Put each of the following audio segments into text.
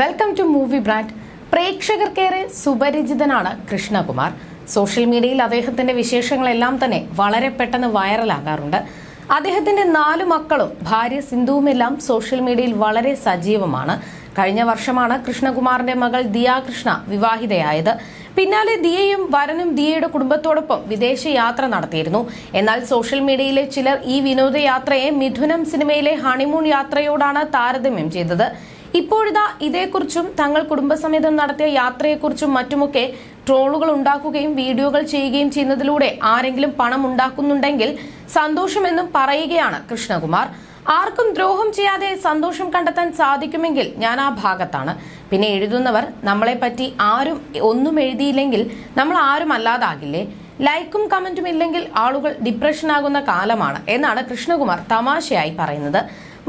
Welcome to movie brand പ്രേക്ഷകർക്കേറെ സുപരിചിതനാണ് Krishnakumar. Social മീഡിയയിൽ അദ്ദേഹത്തിന്റെ വിശേഷങ്ങളെല്ലാം തന്നെ വളരെ പെട്ടെന്ന് വൈറലാകാറുണ്ട് അദ്ദേഹത്തിന്റെ നാല് മക്കളും ഭാര്യ സിന്ധുവുമെല്ലാം സോഷ്യൽ മീഡിയയിൽ വളരെ സജീവമാണ്. കഴിഞ്ഞ വർഷമാണ് കൃഷ്ണകുമാറിന്റെ മകൾ ദിയ കൃഷ്ണ വിവാഹിതയായത്. പിന്നാലെ ദിയയും വരനും ദിയയുടെ കുടുംബത്തോടൊപ്പം വിദേശ യാത്ര നടത്തിയിരുന്നു. എന്നാൽ സോഷ്യൽ മീഡിയയിലെ ചിലർ ഈ വിനോദയാത്രയെ മിഥുനം സിനിമയിലെ ഹണിമൂൺ യാത്രയോടാണ് താരതമ്യം ചെയ്തത്. ഇപ്പോഴിതാ ഇതേക്കുറിച്ചും തങ്ങൾ കുടുംബസമേതം നടത്തിയ യാത്രയെക്കുറിച്ചും മറ്റുമൊക്കെ ട്രോളുകൾ ഉണ്ടാക്കുകയും വീഡിയോകൾ ചെയ്യുകയും ചെയ്യുന്നതിലൂടെ ആരെങ്കിലും പണം ഉണ്ടാക്കുന്നുണ്ടെങ്കിൽ സന്തോഷമെന്നും പറയുകയാണ് കൃഷ്ണകുമാർ. ആർക്കും ദ്രോഹം ചെയ്യാതെ സന്തോഷം കണ്ടെത്താൻ സാധിക്കുമെങ്കിൽ ഞാൻ ആ ഭാഗത്താണ്. പിന്നെ എഴുതുന്നവർ നമ്മളെ പറ്റി ആരും ഒന്നും എഴുതിയില്ലെങ്കിൽ നമ്മൾ ആരും അല്ലാതാകില്ലേ? ലൈക്കും കമന്റും ഇല്ലെങ്കിൽ ആളുകൾ ഡിപ്രഷനാകുന്ന കാലമാണ് എന്നാണ് കൃഷ്ണകുമാർ തമാശയായി പറയുന്നത്.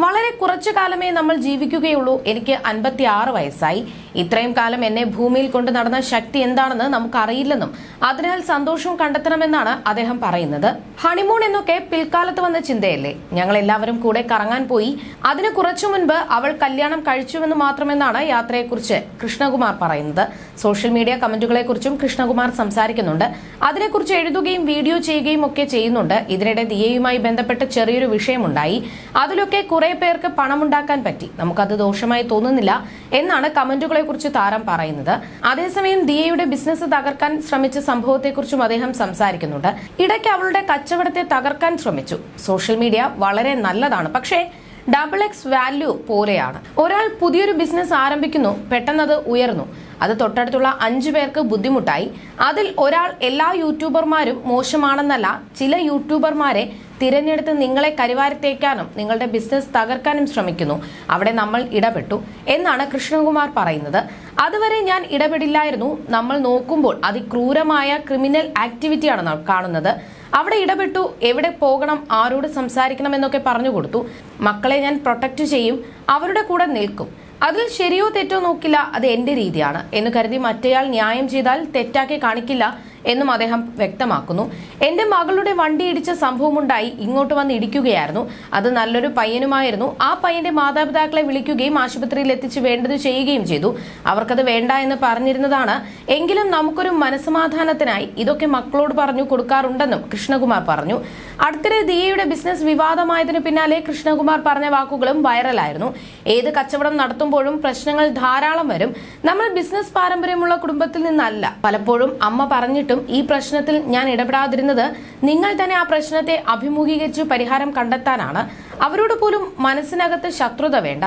വളരെ കുറച്ചു കാലമേ നമ്മൾ ജീവിക്കുകയുള്ളൂ. എനിക്ക് അൻപത്തി ആറ് വയസ്സായി. ഇത്രയും കാലം എന്നെ ഭൂമിയിൽ കൊണ്ട് നടന്ന ശക്തി എന്താണെന്ന് നമുക്കറിയില്ലെന്നും അതിനാൽ സന്തോഷം കണ്ടെത്തണമെന്നാണ് അദ്ദേഹം പറയുന്നത്. ഹണിമൂൺ എന്നൊക്കെ പിൽക്കാലത്ത് വന്ന ചിന്തയല്ലേ? ഞങ്ങൾ എല്ലാവരും കൂടെ കറങ്ങാൻ പോയി. അതിന് കുറച്ചു മുൻപ് അവൾ കല്യാണം കഴിച്ചുവെന്ന് മാത്രമെന്നാണ് യാത്രയെക്കുറിച്ച് കൃഷ്ണകുമാർ പറയുന്നത്. സോഷ്യൽ മീഡിയ കമന്റുകളെക്കുറിച്ചും കൃഷ്ണകുമാർ സംസാരിക്കുന്നുണ്ട്. അതിനെക്കുറിച്ച് എഴുതുകയും വീഡിയോ ചെയ്യുകയും ഒക്കെ ചെയ്യുന്നുണ്ട്. ഇതിനിടെ ദിയയുമായി ബന്ധപ്പെട്ട് ചെറിയൊരു വിഷയമുണ്ടായി. അതിലൊക്കെ കുറെ പേർക്ക് പണമുണ്ടാക്കാൻ പറ്റി. നമുക്കത് ദോഷമായി തോന്നുന്നില്ല എന്നാണ് കമന്റുകളെ കുറിച്ച് താരം പറയുന്നത്. അതേസമയം ദിയയുടെ ബിസിനസ് തകർക്കാൻ ശ്രമിച്ച സംഭവത്തെക്കുറിച്ചും അദ്ദേഹം സംസാരിക്കുന്നുണ്ട്. ഇടയ്ക്ക് അവളുടെ കച്ചവടത്തെ തകർക്കാൻ ശ്രമിച്ചു. സോഷ്യൽ മീഡിയ വളരെ നല്ലതാണ്. പക്ഷേ ഡബിൾ എക്സ് വാല്യൂ പോലെയാണ്. ഒരാൾ പുതിയൊരു ബിസിനസ് ആരംഭിക്കുന്നു പെട്ടെന്നത് ഉയർന്നു. അത് തൊട്ടടുത്തുള്ള അഞ്ചു പേർക്ക് ബുദ്ധിമുട്ടായി. അതിൽ ഒരാൾ എല്ലാ യൂട്യൂബർമാരും മോശമാണെന്നല്ല ചില യൂട്യൂബർമാരെ തിരഞ്ഞെടുത്ത് നിങ്ങളെ കരിവാരത്തേക്കാനും നിങ്ങളുടെ ബിസിനസ് തകർക്കാനും ശ്രമിക്കുന്നു. അവിടെ നമ്മൾ ഇടപെട്ടു എന്നാണ് കൃഷ്ണകുമാർ പറയുന്നത്. അതുവരെ ഞാൻ ഇടപെടില്ലായിരുന്നു. നമ്മൾ നോക്കുമ്പോൾ അതിക്രൂരമായ ക്രിമിനൽ ആക്ടിവിറ്റിയാണ് നാം കാണുന്നത്. അവിടെ ഇടപെട്ടു. എവിടെ പോകണം? ആരോട് സംസാരിക്കണം എന്നൊക്കെ പറഞ്ഞു കൊടുത്തു. മക്കളെ ഞാൻ പ്രൊട്ടക്റ്റ് ചെയ്യും. അവരുടെ കൂടെ നിൽക്കും. അതിൽ ശരിയോ തെറ്റോ നോക്കില്ല അത് എന്റെ രീതിയാണ്. എന്ന് കരുതി മറ്റേയാൾ ന്യായം ചെയ്താൽ തെറ്റാക്കി കാണിക്കില്ല എന്നും അദ്ദേഹം വ്യക്തമാക്കുന്നു. എന്റെ മകളുടെ വണ്ടി ഇടിച്ച സംഭവമുണ്ടായി ഇങ്ങോട്ട് വന്ന് ഇടിക്കുകയായിരുന്നു. അത് നല്ലൊരു പയ്യനുമായിരുന്നു. ആ പയ്യന്റെ മാതാപിതാക്കളെ വിളിക്കുകയും ആശുപത്രിയിൽ എത്തിച്ച് വേണ്ടത് ചെയ്യുകയും ചെയ്തു. അവർക്കത് വേണ്ട എന്ന് പറഞ്ഞിരുന്നതാണ്. എങ്കിലും നമുക്കൊരു മനസമാധാനത്തിനായി ഇതൊക്കെ മക്കളോട് പറഞ്ഞു കൊടുക്കാറുണ്ടെന്നും കൃഷ്ണകുമാർ പറഞ്ഞു. അടുത്തിടെ ദിയയുടെ ബിസിനസ് വിവാദമായതിനു പിന്നാലെ കൃഷ്ണകുമാർ പറഞ്ഞ വാക്കുകളും വൈറലായിരുന്നു. ഏത് കച്ചവടം നടത്തുമ്പോഴും പ്രശ്നങ്ങൾ ധാരാളം വരും. നമ്മൾ ബിസിനസ് പാരമ്പര്യമുള്ള കുടുംബത്തിൽ നിന്നല്ല. പലപ്പോഴും അമ്മ പറഞ്ഞിട്ടും ഈ പ്രശ്നത്തിൽ ഞാൻ ഇടപെടാതിരുന്നത് നിങ്ങൾ തന്നെ ആ പ്രശ്നത്തെ അഭിമുഖീകരിച്ച് പരിഹാരം കണ്ടെത്താനാണ്. അവരോട് പോലും മനസ്സിനകത്ത് ശത്രുത വേണ്ട.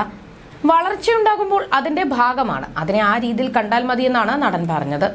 വളർച്ചയുണ്ടാകുമ്പോൾ അതിന്റെ ഭാഗമാണ്. അതിനെ ആ രീതിയിൽ കണ്ടാൽ മതിയെന്നാണ് നടൻ പറഞ്ഞത്.